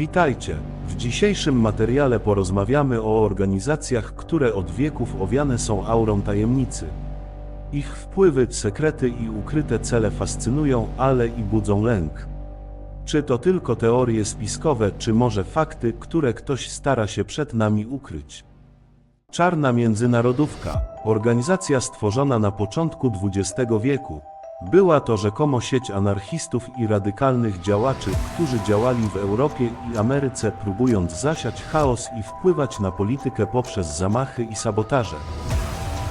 Witajcie! W dzisiejszym materiale porozmawiamy o organizacjach, które od wieków owiane są aurą tajemnicy. Ich wpływy, sekrety i ukryte cele fascynują, ale i budzą lęk. Czy to tylko teorie spiskowe, czy może fakty, które ktoś stara się przed nami ukryć? Czarna Międzynarodówka, organizacja stworzona na początku XX wieku. Była to rzekomo sieć anarchistów i radykalnych działaczy, którzy działali w Europie i Ameryce, próbując zasiać chaos i wpływać na politykę poprzez zamachy i sabotaże.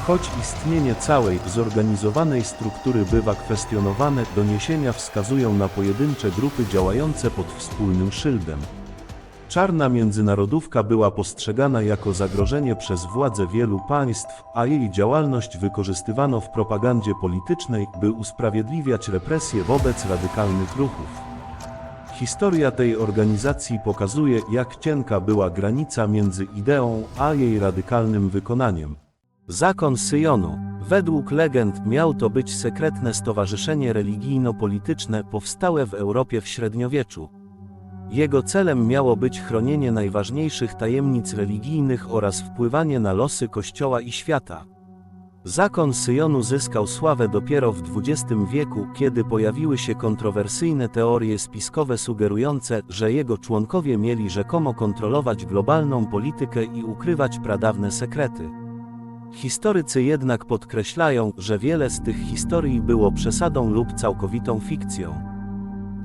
Choć istnienie całej, zorganizowanej struktury bywa kwestionowane, doniesienia wskazują na pojedyncze grupy działające pod wspólnym szyldem. Czarna międzynarodówka była postrzegana jako zagrożenie przez władze wielu państw, a jej działalność wykorzystywano w propagandzie politycznej, by usprawiedliwiać represje wobec radykalnych ruchów. Historia tej organizacji pokazuje, jak cienka była granica między ideą a jej radykalnym wykonaniem. Zakon Syjonu. Według legend miał to być sekretne stowarzyszenie religijno-polityczne powstałe w Europie w średniowieczu. Jego celem miało być chronienie najważniejszych tajemnic religijnych oraz wpływanie na losy Kościoła i świata. Zakon Syjonu zyskał sławę dopiero w XX wieku, kiedy pojawiły się kontrowersyjne teorie spiskowe sugerujące, że jego członkowie mieli rzekomo kontrolować globalną politykę i ukrywać pradawne sekrety. Historycy jednak podkreślają, że wiele z tych historii było przesadą lub całkowitą fikcją.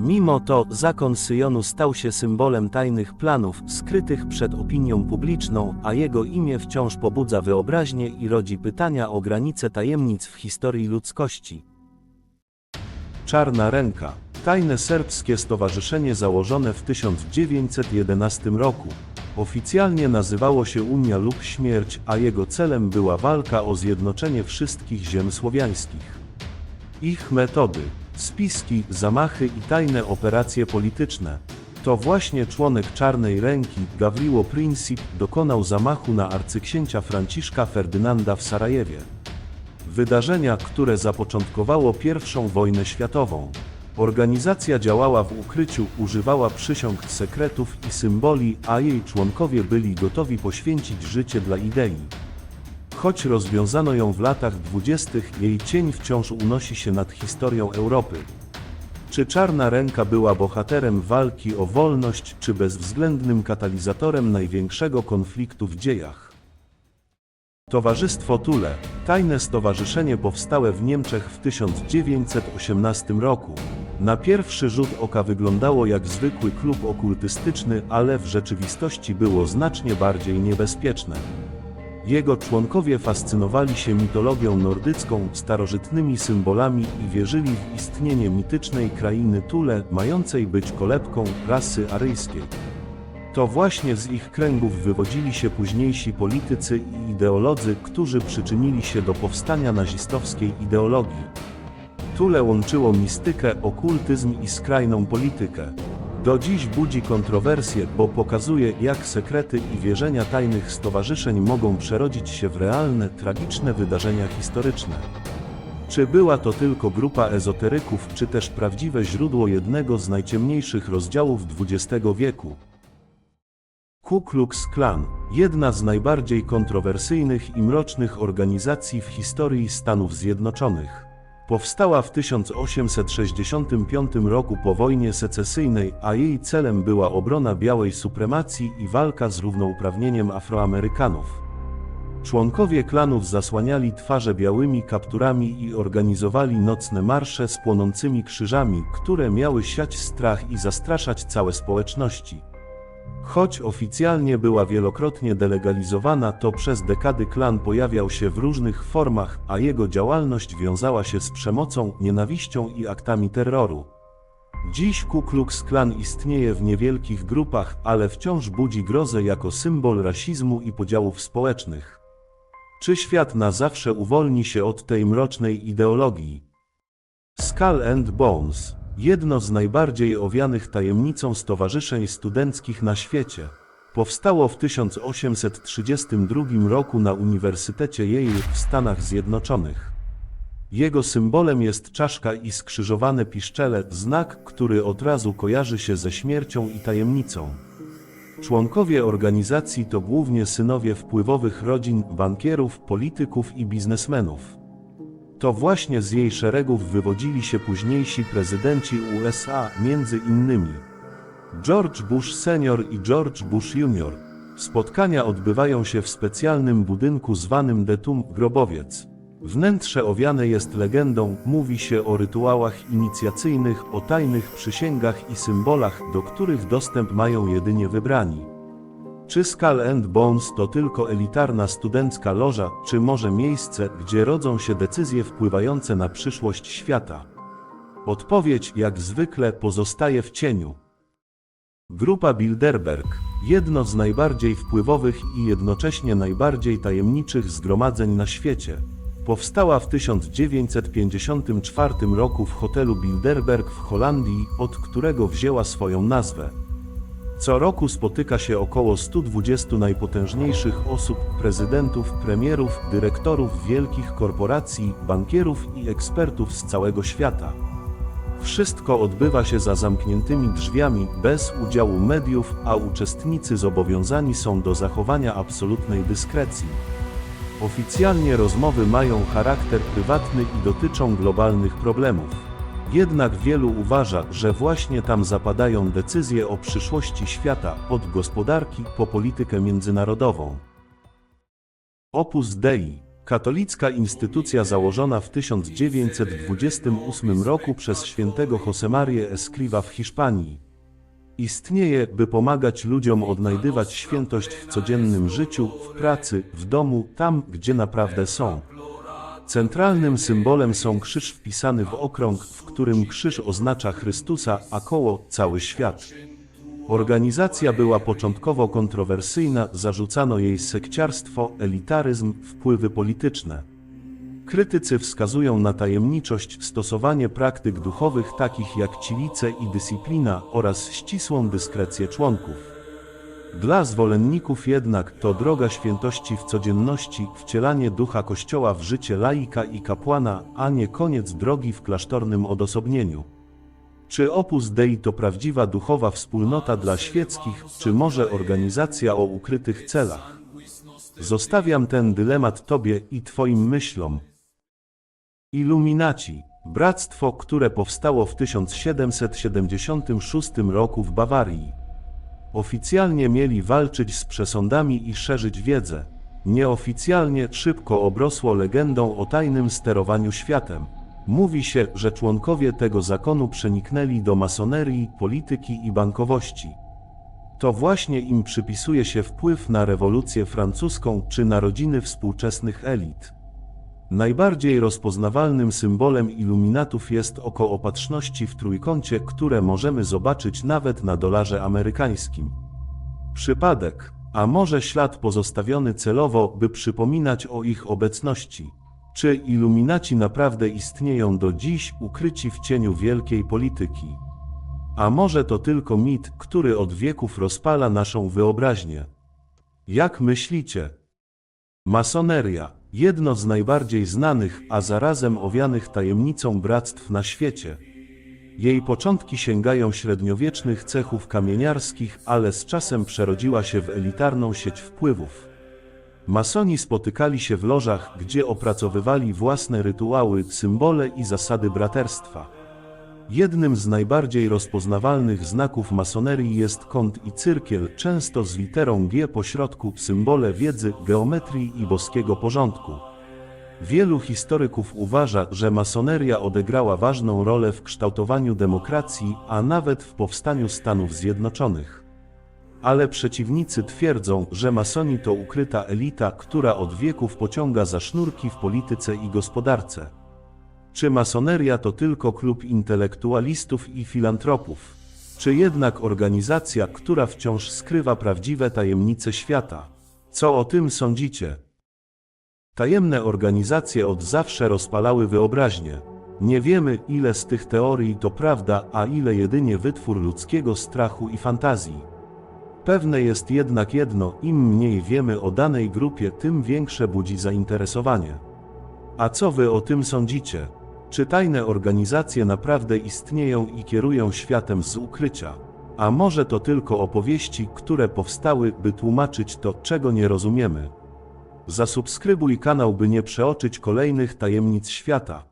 Mimo to, zakon Syjonu stał się symbolem tajnych planów, skrytych przed opinią publiczną, a jego imię wciąż pobudza wyobraźnię i rodzi pytania o granice tajemnic w historii ludzkości. Czarna Ręka. Tajne serbskie stowarzyszenie założone w 1911 roku. Oficjalnie nazywało się Unia lub Śmierć, a jego celem była walka o zjednoczenie wszystkich ziem słowiańskich. Ich metody, spiski, zamachy i tajne operacje polityczne. To właśnie członek Czarnej Ręki, Gawriło Princip, dokonał zamachu na arcyksięcia Franciszka Ferdynanda w Sarajewie. Wydarzenia, które zapoczątkowało I wojnę światową. Organizacja działała w ukryciu, używała przysiąg sekretów i symboli, a jej członkowie byli gotowi poświęcić życie dla idei. Choć rozwiązano ją w latach dwudziestych, jej cień wciąż unosi się nad historią Europy. Czy Czarna Ręka była bohaterem walki o wolność, czy bezwzględnym katalizatorem największego konfliktu w dziejach? Towarzystwo Tule, tajne stowarzyszenie powstałe w Niemczech w 1918 roku. Na pierwszy rzut oka wyglądało jak zwykły klub okultystyczny, ale w rzeczywistości było znacznie bardziej niebezpieczne. Jego członkowie fascynowali się mitologią nordycką, starożytnymi symbolami i wierzyli w istnienie mitycznej krainy Tule, mającej być kolebką rasy aryjskiej. To właśnie z ich kręgów wywodzili się późniejsi politycy i ideolodzy, którzy przyczynili się do powstania nazistowskiej ideologii. Tule łączyło mistykę, okultyzm i skrajną politykę. Do dziś budzi kontrowersje, bo pokazuje, jak sekrety i wierzenia tajnych stowarzyszeń mogą przerodzić się w realne, tragiczne wydarzenia historyczne. Czy była to tylko grupa ezoteryków, czy też prawdziwe źródło jednego z najciemniejszych rozdziałów XX wieku? Ku Klux Klan, jedna z najbardziej kontrowersyjnych i mrocznych organizacji w historii Stanów Zjednoczonych. Powstała w 1865 roku po wojnie secesyjnej, a jej celem była obrona białej supremacji i walka z równouprawnieniem Afroamerykanów. Członkowie klanów zasłaniali twarze białymi kapturami i organizowali nocne marsze z płonącymi krzyżami, które miały siać strach i zastraszać całe społeczności. Choć oficjalnie była wielokrotnie delegalizowana, to przez dekady klan pojawiał się w różnych formach, a jego działalność wiązała się z przemocą, nienawiścią i aktami terroru. Dziś Ku Klux Klan istnieje w niewielkich grupach, ale wciąż budzi grozę jako symbol rasizmu i podziałów społecznych. Czy świat na zawsze uwolni się od tej mrocznej ideologii? Skull and Bones Jedno z najbardziej owianych tajemnicą stowarzyszeń studenckich na świecie. Powstało w 1832 roku na Uniwersytecie Yale w Stanach Zjednoczonych. Jego symbolem jest czaszka i skrzyżowane piszczele, znak, który od razu kojarzy się ze śmiercią i tajemnicą. Członkowie organizacji to głównie synowie wpływowych rodzin bankierów, polityków i biznesmenów. To właśnie z jej szeregów wywodzili się późniejsi prezydenci USA, między innymi George Bush senior i George Bush junior. Spotkania odbywają się w specjalnym budynku zwanym Detum Grobowiec. Wnętrze owiane jest legendą, mówi się o rytuałach inicjacyjnych, o tajnych przysięgach i symbolach, do których dostęp mają jedynie wybrani. Czy Skull and Bones to tylko elitarna studencka loża, czy może miejsce, gdzie rodzą się decyzje wpływające na przyszłość świata? Odpowiedź, jak zwykle, pozostaje w cieniu. Grupa Bilderberg, jedno z najbardziej wpływowych i jednocześnie najbardziej tajemniczych zgromadzeń na świecie, powstała w 1954 roku w hotelu Bilderberg w Holandii, od którego wzięła swoją nazwę. Co roku spotyka się około 120 najpotężniejszych osób, prezydentów, premierów, dyrektorów wielkich korporacji, bankierów i ekspertów z całego świata. Wszystko odbywa się za zamkniętymi drzwiami, bez udziału mediów, a uczestnicy zobowiązani są do zachowania absolutnej dyskrecji. Oficjalnie rozmowy mają charakter prywatny i dotyczą globalnych problemów. Jednak wielu uważa, że właśnie tam zapadają decyzje o przyszłości świata, od gospodarki po politykę międzynarodową. Opus Dei, katolicka instytucja założona w 1928 roku przez świętego Josemarię Escriva w Hiszpanii. Istnieje, by pomagać ludziom odnajdywać świętość w codziennym życiu, w pracy, w domu, tam, gdzie naprawdę są. Centralnym symbolem są krzyż wpisany w okrąg, w którym krzyż oznacza Chrystusa, a koło cały świat. Organizacja była początkowo kontrowersyjna, zarzucano jej sekciarstwo, elitaryzm, wpływy polityczne. Krytycy wskazują na tajemniczość, stosowanie praktyk duchowych takich jak cilice i dyscyplina oraz ścisłą dyskrecję członków. Dla zwolenników jednak to droga świętości w codzienności, wcielanie ducha Kościoła w życie laika i kapłana, a nie koniec drogi w klasztornym odosobnieniu. Czy Opus Dei to prawdziwa duchowa wspólnota dla świeckich, czy może organizacja o ukrytych celach? Zostawiam ten dylemat Tobie i Twoim myślom. Iluminaci, bractwo, które powstało w 1776 roku w Bawarii. Oficjalnie mieli walczyć z przesądami i szerzyć wiedzę. Nieoficjalnie szybko obrosło legendą o tajnym sterowaniu światem. Mówi się, że członkowie tego zakonu przeniknęli do masonerii, polityki i bankowości. To właśnie im przypisuje się wpływ na rewolucję francuską czy narodziny współczesnych elit. Najbardziej rozpoznawalnym symbolem iluminatów jest oko opatrzności w trójkącie, które możemy zobaczyć nawet na dolarze amerykańskim. Przypadek, a może ślad pozostawiony celowo, by przypominać o ich obecności. Czy iluminaci naprawdę istnieją do dziś, ukryci w cieniu wielkiej polityki? A może to tylko mit, który od wieków rozpala naszą wyobraźnię? Jak myślicie? Masoneria, jedno z najbardziej znanych, a zarazem owianych tajemnicą bractw na świecie. Jej początki sięgają średniowiecznych cechów kamieniarskich, ale z czasem przerodziła się w elitarną sieć wpływów. Masoni spotykali się w lożach, gdzie opracowywali własne rytuały, symbole i zasady braterstwa. Jednym z najbardziej rozpoznawalnych znaków masonerii jest kąt i cyrkiel, często z literą G pośrodku, symbole wiedzy, geometrii i boskiego porządku. Wielu historyków uważa, że masoneria odegrała ważną rolę w kształtowaniu demokracji, a nawet w powstaniu Stanów Zjednoczonych. Ale przeciwnicy twierdzą, że masoni to ukryta elita, która od wieków pociąga za sznurki w polityce i gospodarce. Czy masoneria to tylko klub intelektualistów i filantropów? Czy jednak organizacja, która wciąż skrywa prawdziwe tajemnice świata? Co o tym sądzicie? Tajemne organizacje od zawsze rozpalały wyobraźnię. Nie wiemy, ile z tych teorii to prawda, a ile jedynie wytwór ludzkiego strachu i fantazji. Pewne jest jednak jedno, im mniej wiemy o danej grupie, tym większe budzi zainteresowanie. A co wy o tym sądzicie? Czy tajne organizacje naprawdę istnieją i kierują światem z ukrycia? A może to tylko opowieści, które powstały, by tłumaczyć to, czego nie rozumiemy. Zasubskrybuj kanał, by nie przeoczyć kolejnych tajemnic świata.